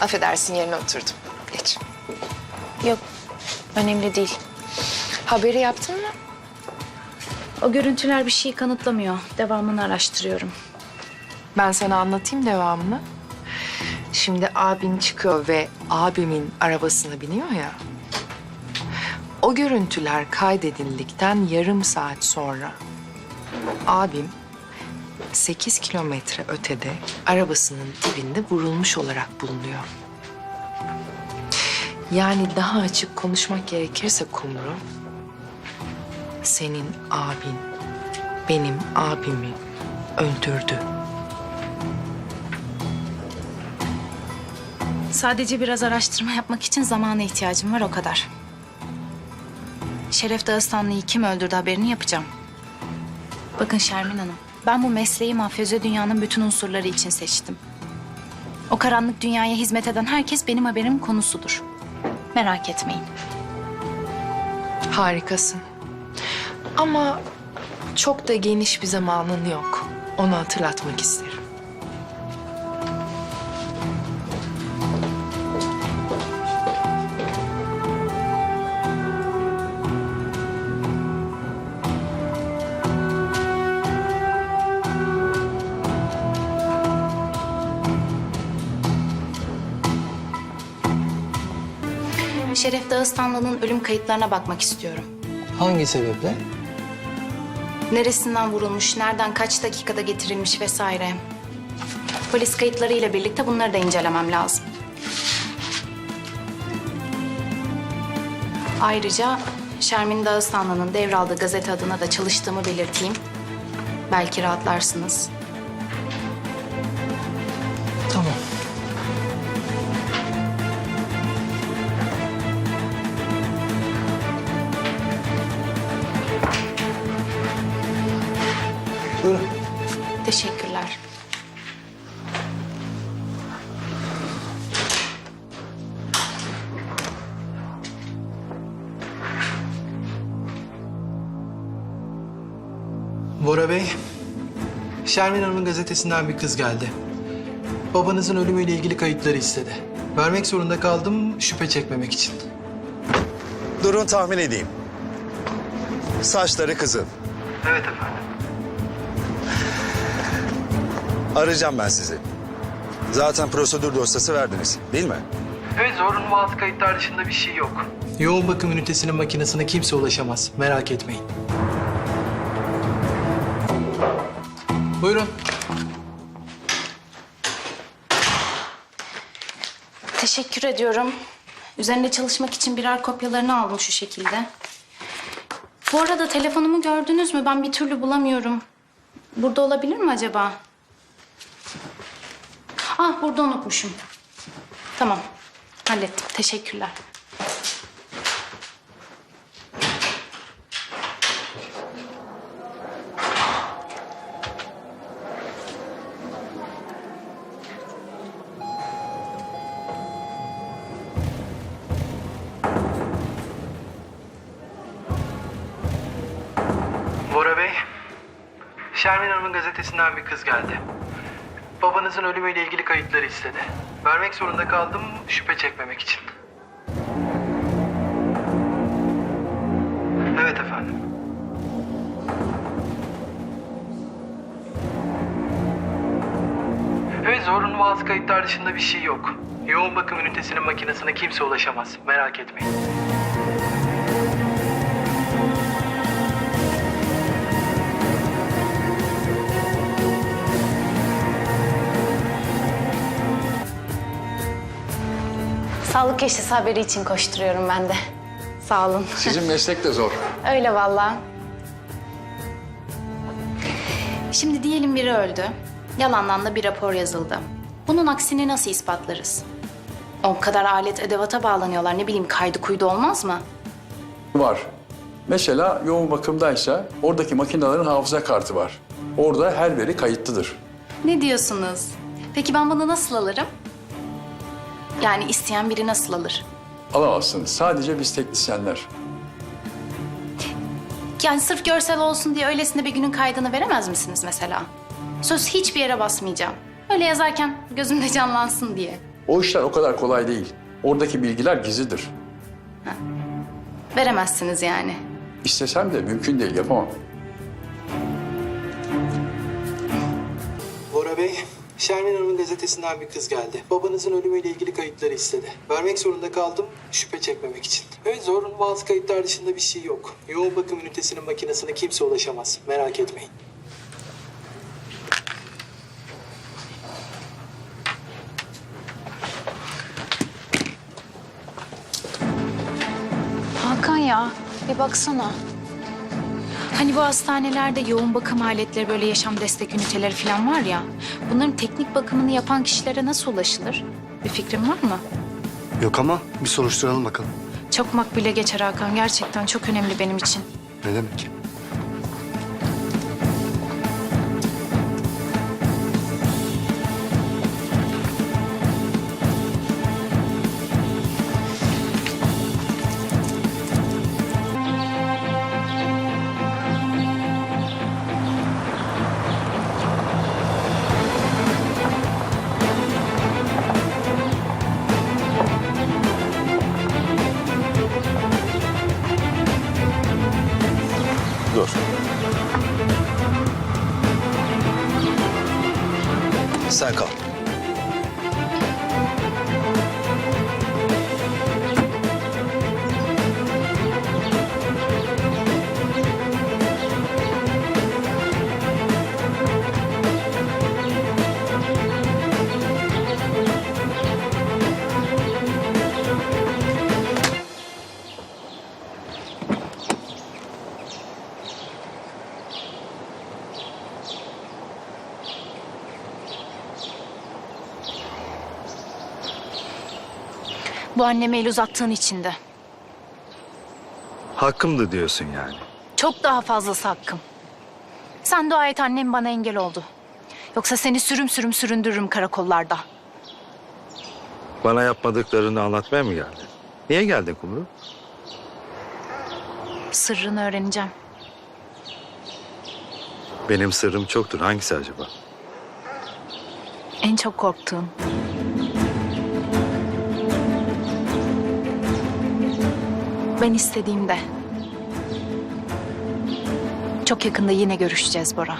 Affedersin yerine oturdum. Geç. Yok, önemli değil. Haberi yaptın mı? O görüntüler bir şeyi kanıtlamıyor. Devamını araştırıyorum. Ben sana anlatayım devamını. Şimdi abin çıkıyor ve abimin arabasına biniyor ya. O görüntüler kaydedildikten yarım saat sonra abim 8 kilometre ötede arabasının dibinde vurulmuş olarak bulunuyor. Yani daha açık konuşmak gerekirse Kumru, senin abin benim abimi öldürdü. Sadece biraz araştırma yapmak için zamana ihtiyacım var o kadar. Şeref Dağıstanlı'yı kim öldürdü haberini yapacağım. Bakın Şermin Hanım, ben bu mesleği mafyozo dünyanın bütün unsurları için seçtim. O karanlık dünyaya hizmet eden herkes benim haberim konusudur. Merak etmeyin. Harikasın. Ama çok da geniş bir zamanın yok. Onu hatırlatmak isterim. Şeref Dağıstanlı'nın ölüm kayıtlarına bakmak istiyorum. Hangi sebeple? Neresinden vurulmuş, nereden kaç dakikada getirilmiş vesaire. Polis kayıtlarıyla birlikte bunları da incelemem lazım. Ayrıca Şermin Dağıstanlı'nın devraldığı gazete adına da çalıştığımı belirteyim. Belki rahatlarsınız. Bora Bey, Şermin Hanım'ın gazetesinden bir kız geldi. Babanızın ölümüyle ilgili kayıtları istedi. Vermek zorunda kaldım şüphe çekmemek için. Durun tahmin edeyim. Saçları kızın. Evet efendim. Arayacağım ben sizi. Zaten prosedür dosyası verdiniz değil mi? Evet zorunlu bazı kayıtlar dışında bir şey yok. Yoğun bakım ünitesinin makinesine kimse ulaşamaz. Merak etmeyin. Buyurun. Teşekkür ediyorum. Üzerinde çalışmak için birer kopyalarını aldım şu şekilde. Bu arada telefonumu gördünüz mü? Ben bir türlü bulamıyorum. Burada olabilir mi acaba? Ah burada unutmuşum. Tamam. Hallettim. Teşekkürler. Şermin Hanım'ın gazetesinden bir kız geldi. Babanızın ölümüyle ilgili kayıtları istedi. Vermek zorunda kaldım şüphe çekmemek için. Evet efendim. Evet zorunlu bazı kayıtlar dışında bir şey yok. Yoğun bakım ünitesinin makinesine kimse ulaşamaz. Merak etmeyin. Sağlık yaşası haberi için koşturuyorum ben de. Sağ olun. Sizin meslek de zor. Öyle vallahi. Şimdi diyelim biri öldü. Yalandan da bir rapor yazıldı. Bunun aksini nasıl ispatlarız? O kadar alet edevata bağlanıyorlar. Ne bileyim kaydı kuydu olmaz mı? Var. Mesela yoğun bakımdaysa oradaki makinelerin hafıza kartı var. Orada her veri kayıtlıdır. Ne diyorsunuz? Peki ben bunu nasıl alırım? Yani isteyen biri nasıl alır? Alamazsınız. Sadece biz teknisyenler. Yani sırf görsel olsun diye öylesine bir günün kaydını veremez misiniz mesela? Söz hiçbir yere basmayacağım. Öyle yazarken gözümde canlansın diye. O işler o kadar kolay değil. Oradaki bilgiler gizlidir. Veremezsiniz yani. İstesem de mümkün değil, yapamam. Bora Bey, Şermin Hanım'ın gazetesinden bir kız geldi. Babanızın ölümüyle ilgili kayıtları istedi. Vermek zorunda kaldım şüphe çekmemek için. Evet zor, bazı kayıtlar dışında bir şey yok. Yoğun bakım ünitesinin makinesine kimse ulaşamaz. Merak etmeyin. Hakan ya bir baksana. Hani bu hastanelerde yoğun bakım aletleri böyle yaşam destek üniteleri falan var ya. Bunların teknik bakımını yapan kişilere nasıl ulaşılır? Bir fikrin var mı? Yok ama bir soruşturalım bakalım. Çok makbule geçer Hakan. Gerçekten çok önemli benim için. Ne demek? Kal. Bu anneme el uzattığın için de. Hakkımdı diyorsun yani. Çok daha fazlası hakkım. Sen dua et annem bana engel oldu. Yoksa seni sürüm sürüm süründürürüm karakollarda. Bana yapmadıklarını anlatmaya mı geldin? Niye geldin Kumru? Sırrını öğreneceğim. Benim sırrım çoktur. Hangisi acaba? En çok korktuğum. Ben istediğimde. Çok yakında yine görüşeceğiz Bora.